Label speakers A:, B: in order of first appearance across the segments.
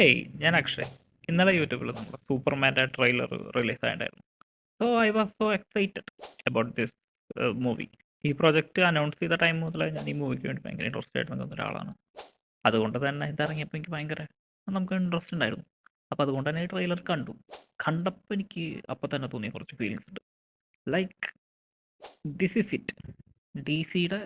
A: Hey ഞാൻ അക്ഷയ്. ഇന്നലെ യൂട്യൂബിൽ നമ്മുടെ സൂപ്പർമാന്റെ ട്രെയിലർ റിലീസ് ആയിട്ടുണ്ടായിരുന്നു so I was so excited about this movie ഈ പ്രൊജക്റ്റ് അനൗൺസ് ചെയ്ത ടൈം മുതൽ ഞാൻ ഈ മൂവിക്ക് വേണ്ടി ഭയങ്കര ഇൻട്രസ്റ്റ് ആയിട്ട് നിൽക്കുന്ന ഒരാളാണ്. അതുകൊണ്ട് തന്നെ ഇതിറങ്ങിയപ്പോൾ എനിക്ക് ഭയങ്കര നമുക്ക് ഇൻട്രസ്റ്റ് ഉണ്ടായിരുന്നു. അപ്പോൾ അതുകൊണ്ട് തന്നെ ഈ ട്രെയിലർ കണ്ടു. കണ്ടപ്പോൾ എനിക്ക് അപ്പോൾ തന്നെ തോന്നിയ കുറച്ച് ഫീലിങ്സ് ഉണ്ട്. Like this is it D സിയുടെ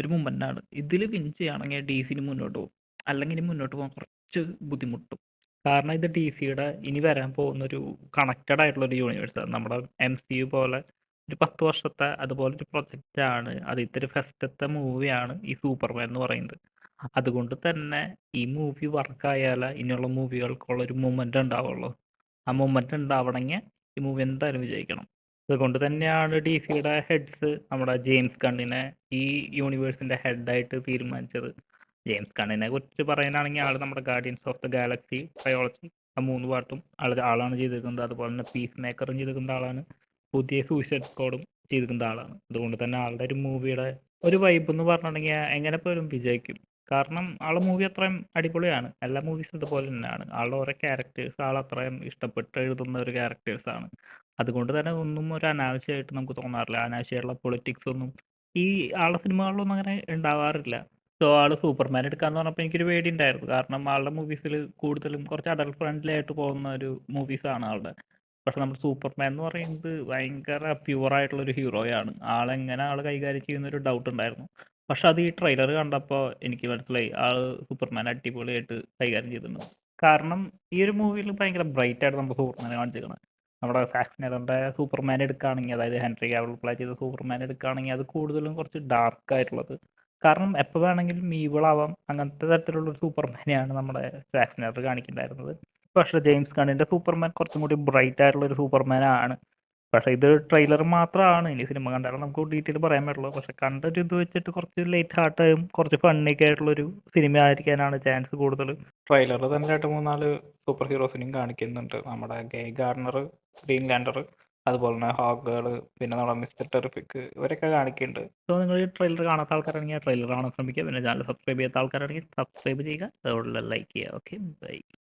A: ഒരു മുമ്പന്നാണ്. ഇതിൽ വിൻ ചെയ്യുകയാണെങ്കിൽ ഡി സിന് മുന്നോട്ട് പോകും. അല്ലെങ്കിൽ ഇനി മുന്നോട്ട് പോകാൻ കുറച്ച് ബുദ്ധിമുട്ടും. കാരണം ഇത് ഡി സിയുടെ ഇനി വരാൻ പോകുന്ന ഒരു കണക്റ്റഡ് ആയിട്ടുള്ള ഒരു യൂണിവേഴ്സാണ് നമ്മുടെ എം സി യു പോലെ ഒരു പത്ത് വർഷത്തെ അതുപോലെ ഒരു പ്രൊജക്റ്റ് ആണ്. അത് ഇത്തിരി ഫസ്റ്റത്തെ മൂവിയാണ് ഈ സൂപ്പർമാൻ എന്ന് പറയുന്നത്. അതുകൊണ്ട് തന്നെ ഈ മൂവി വർക്കായാലേ ഇനിയുള്ള മൂവികൾക്കുള്ള ഒരു മൂമെന്റ് ഉണ്ടാവുള്ളൂ. ആ മൂമെന്റ് ഉണ്ടാവണമെങ്കിൽ ഈ മൂവി എന്തായാലും വിജയിക്കണം. അതുകൊണ്ട് തന്നെയാണ് ഡി സിയുടെ ഹെഡ്സ് നമ്മുടെ ജെയിംസ് കണ്ണിനെ ഈ യൂണിവേഴ്സിന്റെ ഹെഡായിട്ട് തീരുമാനിച്ചത്. ജെയിംസ് കണ്ണിനെ കുറിച്ച് പറയാനാണെങ്കിൽ ആൾ നമ്മുടെ guardians of the galaxy trilogy ആ മൂന്ന് പാട്ടും ആൾ ആളാണ് ചെയ്തിരിക്കുന്നത്. അതുപോലെ തന്നെ പീസ് മേക്കറും ചെയ്തിരിക്കുന്ന ആളാണ്. പുതിയ സൂയിസൈഡ് സ്ക്വാഡും ചെയ്തിരിക്കുന്ന ആളാണ്. അതുകൊണ്ട് തന്നെ ആളുടെ ഒരു മൂവിയുടെ ഒരു വൈബ് എന്ന് പറഞ്ഞിട്ടുണ്ടെങ്കിൽ എങ്ങനെ പോലും വിജയിക്കും. കാരണം ആളെ മൂവി അത്രയും അടിപൊളിയാണ്. എല്ലാ മൂവീസും ഇതുപോലെ തന്നെയാണ്. ആളുടെ ഓരോ ക്യാരക്ടേഴ്സ് ആൾ അത്രയും ഇഷ്ടപ്പെട്ട് എഴുതുന്ന ഒരു ക്യാരക്ടേഴ്സാണ് അതുകൊണ്ട് തന്നെ ഒന്നും ഒരു അനാവശ്യമായിട്ട് നമുക്ക് തോന്നാറില്ല. അനാവശ്യമായിട്ടുള്ള പൊളിറ്റിക്സ് ഒന്നും ഈ ആളുടെ സിനിമകളിലൊന്നും അങ്ങനെ ഉണ്ടാവാറില്ല. സോ ആൾ സൂപ്പർമാൻ എടുക്കാന്ന് പറഞ്ഞപ്പോൾ എനിക്കൊരു പേടി ഉണ്ടായിരുന്നു കാരണം ആളുടെ മൂവീസിൽ കൂടുതലും കുറച്ച് അഡൽട്ട് ഫ്രണ്ട്ലി ആയിട്ട് പോകുന്ന ഒരു മൂവീസാണ് ആളുടെ. പക്ഷെ നമ്മൾ സൂപ്പർമാൻ എന്ന് പറയുന്നത് ഭയങ്കര പ്യുവർ ആയിട്ടുള്ള ഒരു ഹീറോയാണ് ആളെങ്ങനെ ആൾ കൈകാര്യം ചെയ്യുന്ന ഒരു ഡൗട്ട് ഉണ്ടായിരുന്നു. പക്ഷെ അത് ഈ ട്രെയിലർ കണ്ടപ്പോൾ എനിക്ക് മനസ്സിലായി. ആൾ സൂപ്പർമാൻ അടിപൊളിയായിട്ട് കൈകാര്യം ചെയ്തിട്ടുണ്ട്. കാരണം ഈ ഒരു മൂവിയിൽ ഭയങ്കര ബ്രൈറ്റ് ആയിട്ട് നമ്മൾ സൂപ്പർമാനെ കാണിച്ചിരിക്കണം. നമ്മുടെ സാക്സിനറിന്റെ സൂപ്പർമാൻ എടുക്കുകയാണെങ്കിൽ അതായത് ഹെൻറി കാവൽ പ്ലേ ചെയ്ത സൂപ്പർമാൻ എടുക്കുകയാണെങ്കിൽ അത് കൂടുതലും കുറച്ച് ഡാർക്ക് ആയിട്ടുള്ളത്. കാരണം എപ്പോൾ വേണമെങ്കിലും ഈവിളാവാം അങ്ങനത്തെ തരത്തിലുള്ള ഒരു സൂപ്പർമാനെയാണ് നമ്മുടെ സാക്സിനർ കാണിക്കുന്നുണ്ടായിരുന്നത് പക്ഷേ ജെയിംസ് കണ്ണിന്റെ സൂപ്പർമാൻ കുറച്ചും കൂടി ബ്രൈറ്റ് ആയിട്ടുള്ള ഒരു സൂപ്പർമാൻ ആണ് പക്ഷേ ഇത് ട്രെയിലർ മാത്രമാണ്. ഇനി സിനിമ കണ്ടാലും നമുക്ക് ഡീറ്റെയിൽ പറയാൻ പറ്റുള്ളൂ. പക്ഷേ കണ്ടൊരു ഇത് വെച്ചിട്ട് കുറച്ച് ലൈറ്റ് ഹാർട്ടായും കുറച്ച് ഫണ്ണിയൊക്കെ ആയിട്ടുള്ളൊരു സിനിമ ആയിരിക്കാനാണ് ചാൻസ് കൂടുതൽ. ട്രെയിലർ തന്നെ രണ്ട് മൂന്നാൽ സൂപ്പർ ഹീറോസിനെയും കാണിക്കുന്നുണ്ട്. നമ്മുടെ ഗേ ഗാർണർ ഗ്രീൻ ലാൻഡർ അതുപോലെ തന്നെ ഹോഗുകൾ പിന്നെ നമ്മുടെ മിസ്റ്റർ ടെറിഫിക് ഇവരൊക്കെ കാണിക്കുന്നുണ്ട് സോ നിങ്ങൾ ഈ ട്രെയിലർ കാണാത്ത ആൾക്കാരാണെങ്കിൽ ആ ട്രെയിലർ കാണാൻ ശ്രമിക്കുക. പിന്നെ ചാനൽ സബ്സ്ക്രൈബ് ചെയ്യാത്ത ആൾക്കാരാണെങ്കിൽ സബ്സ്ക്രൈബ് ചെയ്യുക. അതുപോലെ ലൈക്ക് ചെയ്യുക. Okay bye